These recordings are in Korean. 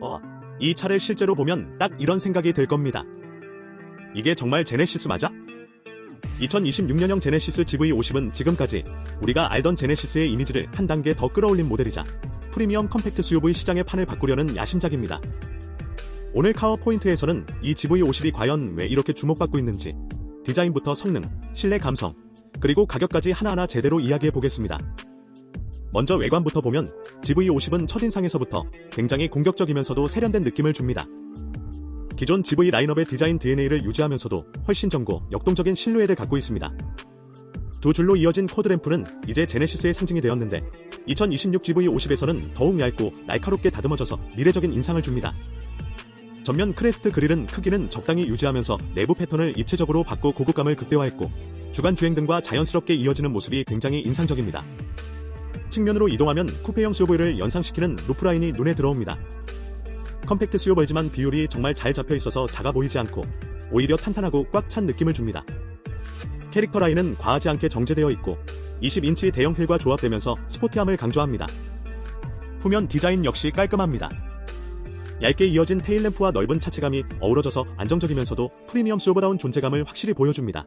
어, 이 차를 실제로 보면 딱 이런 생각이 들 겁니다. 이게 정말 제네시스 맞아? 2026년형 제네시스 GV50은 지금까지 우리가 알던 제네시스의 이미지를 한 단계 더 끌어올린 모델이자 프리미엄 컴팩트 SUV 시장의 판을 바꾸려는 야심작입니다. 오늘 카어 포인트에서는 이 GV50이 과연 왜 이렇게 주목받고 있는지 디자인부터 성능, 실내 감성, 그리고 가격까지 하나하나 제대로 이야기해 보겠습니다. 먼저 외관부터 보면 GV50은 첫인상에서부터 굉장히 공격적이면서도 세련된 느낌을 줍니다. 기존 GV 라인업의 디자인 DNA를 유지하면서도 훨씬 젊고 역동적인 실루엣을 갖고 있습니다. 두 줄로 이어진 코드램프는 이제 제네시스의 상징이 되었는데 2026 GV50에서는 더욱 얇고 날카롭게 다듬어져서 미래적인 인상을 줍니다. 전면 크레스트 그릴은 크기는 적당히 유지하면서 내부 패턴을 입체적으로 바꿔 고급감을 극대화했고 주간 주행 등과 자연스럽게 이어지는 모습이 굉장히 인상적입니다. 측면으로 이동하면 쿠페형 SUV를 연상시키는 루프라인이 눈에 들어옵니다. 컴팩트 SUV지만 비율이 정말 잘 잡혀 있어서 작아 보이지 않고 오히려 탄탄하고 꽉 찬 느낌을 줍니다. 캐릭터 라인은 과하지 않게 정제되어 있고 20인치 대형 휠과 조합되면서 스포티함을 강조합니다. 후면 디자인 역시 깔끔합니다. 얇게 이어진 테일램프와 넓은 차체감이 어우러져서 안정적이면서도 프리미엄 SUV다운 존재감을 확실히 보여줍니다.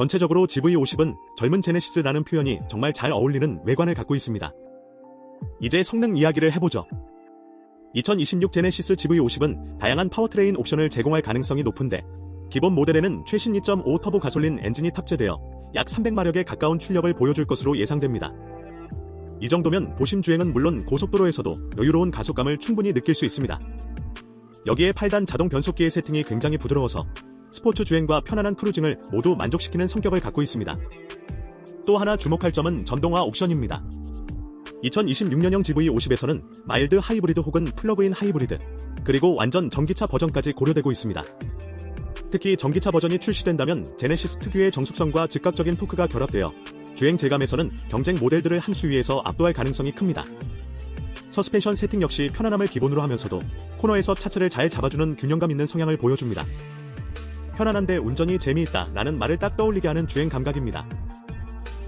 전체적으로 GV50은 젊은 제네시스라는 표현이 정말 잘 어울리는 외관을 갖고 있습니다. 이제 성능 이야기를 해보죠. 2026 제네시스 GV50은 다양한 파워트레인 옵션을 제공할 가능성이 높은데 기본 모델에는 최신 2.5 터보 가솔린 엔진이 탑재되어 약 300마력에 가까운 출력을 보여줄 것으로 예상됩니다. 이 정도면 도심 주행은 물론 고속도로에서도 여유로운 가속감을 충분히 느낄 수 있습니다. 여기에 8단 자동 변속기의 세팅이 굉장히 부드러워서 스포츠 주행과 편안한 크루징을 모두 만족시키는 성격을 갖고 있습니다. 또 하나 주목할 점은 전동화 옵션입니다. 2026년형 GV50에서는 마일드 하이브리드 혹은 플러그인 하이브리드, 그리고 완전 전기차 버전까지 고려되고 있습니다. 특히 전기차 버전이 출시된다면 제네시스 특유의 정숙성과 즉각적인 토크가 결합되어 주행 질감에서는 경쟁 모델들을 한 수위에서 압도할 가능성이 큽니다. 서스펜션 세팅 역시 편안함을 기본으로 하면서도 코너에서 차체를 잘 잡아주는 균형감 있는 성향을 보여줍니다. 편안한데 운전이 재미있다 라는 말을 딱 떠올리게 하는 주행 감각입니다.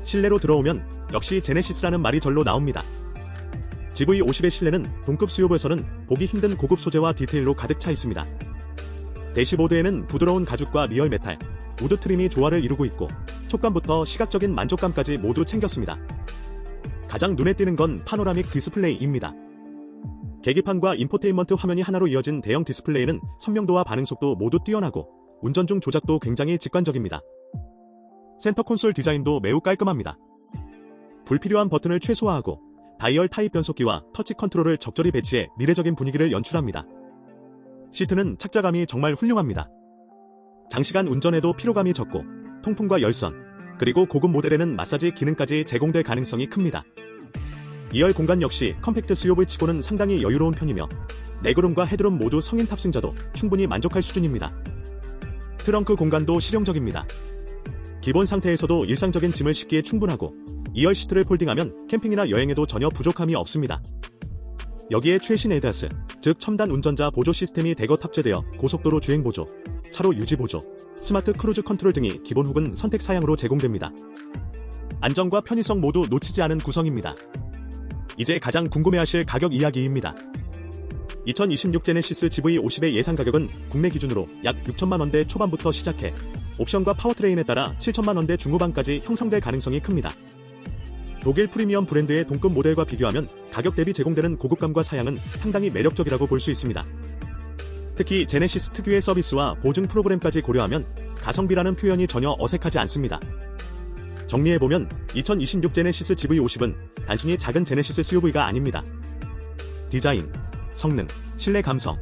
실내로 들어오면 역시 제네시스라는 말이 절로 나옵니다. GV50의 실내는 동급 수요부에서는 보기 힘든 고급 소재와 디테일로 가득 차 있습니다. 대시보드에는 부드러운 가죽과 리얼 메탈, 우드 트림이 조화를 이루고 있고 촉감부터 시각적인 만족감까지 모두 챙겼습니다. 가장 눈에 띄는 건 파노라믹 디스플레이입니다. 계기판과 인포테인먼트 화면이 하나로 이어진 대형 디스플레이는 선명도와 반응 속도 모두 뛰어나고 운전 중 조작도 굉장히 직관적입니다. 센터 콘솔 디자인도 매우 깔끔합니다. 불필요한 버튼을 최소화하고 다이얼 타입 변속기와 터치 컨트롤을 적절히 배치해 미래적인 분위기를 연출합니다. 시트는 착자감이 정말 훌륭합니다. 장시간 운전에도 피로감이 적고 통풍과 열선, 그리고 고급 모델에는 마사지 기능까지 제공될 가능성이 큽니다. 2열 공간 역시 컴팩트 SUV 치고는 상당히 여유로운 편이며 레그룸과 헤드룸 모두 성인 탑승자도 충분히 만족할 수준입니다. 트렁크 공간도 실용적입니다. 기본 상태에서도 일상적인 짐을 싣기에 충분하고 2열 시트를 폴딩하면 캠핑이나 여행에도 전혀 부족함이 없습니다. 여기에 최신 에이다스, 즉 첨단 운전자 보조 시스템이 대거 탑재되어 고속도로 주행 보조, 차로 유지 보조, 스마트 크루즈 컨트롤 등이 기본 혹은 선택 사양으로 제공됩니다. 안정과 편의성 모두 놓치지 않은 구성입니다. 이제 가장 궁금해하실 가격 이야기입니다. 2026 제네시스 GV50의 예상 가격은 국내 기준으로 약 6천만 원대 초반부터 시작해 옵션과 파워트레인에 따라 7천만 원대 중후반까지 형성될 가능성이 큽니다. 독일 프리미엄 브랜드의 동급 모델과 비교하면 가격 대비 제공되는 고급감과 사양은 상당히 매력적이라고 볼 수 있습니다. 특히 제네시스 특유의 서비스와 보증 프로그램까지 고려하면 가성비라는 표현이 전혀 어색하지 않습니다. 정리해보면 2026 제네시스 GV50은 단순히 작은 제네시스 SUV가 아닙니다. 디자인, 성능, 실내 감성,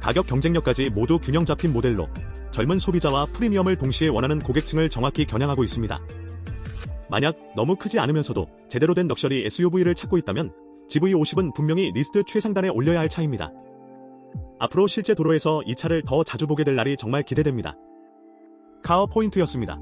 가격 경쟁력까지 모두 균형 잡힌 모델로 젊은 소비자와 프리미엄을 동시에 원하는 고객층을 정확히 겨냥하고 있습니다. 만약 너무 크지 않으면서도 제대로 된 럭셔리 SUV를 찾고 있다면 GV50은 분명히 리스트 최상단에 올려야 할 차입니다. 앞으로 실제 도로에서 이 차를 더 자주 보게 될 날이 정말 기대됩니다. 카어 포인트였습니다.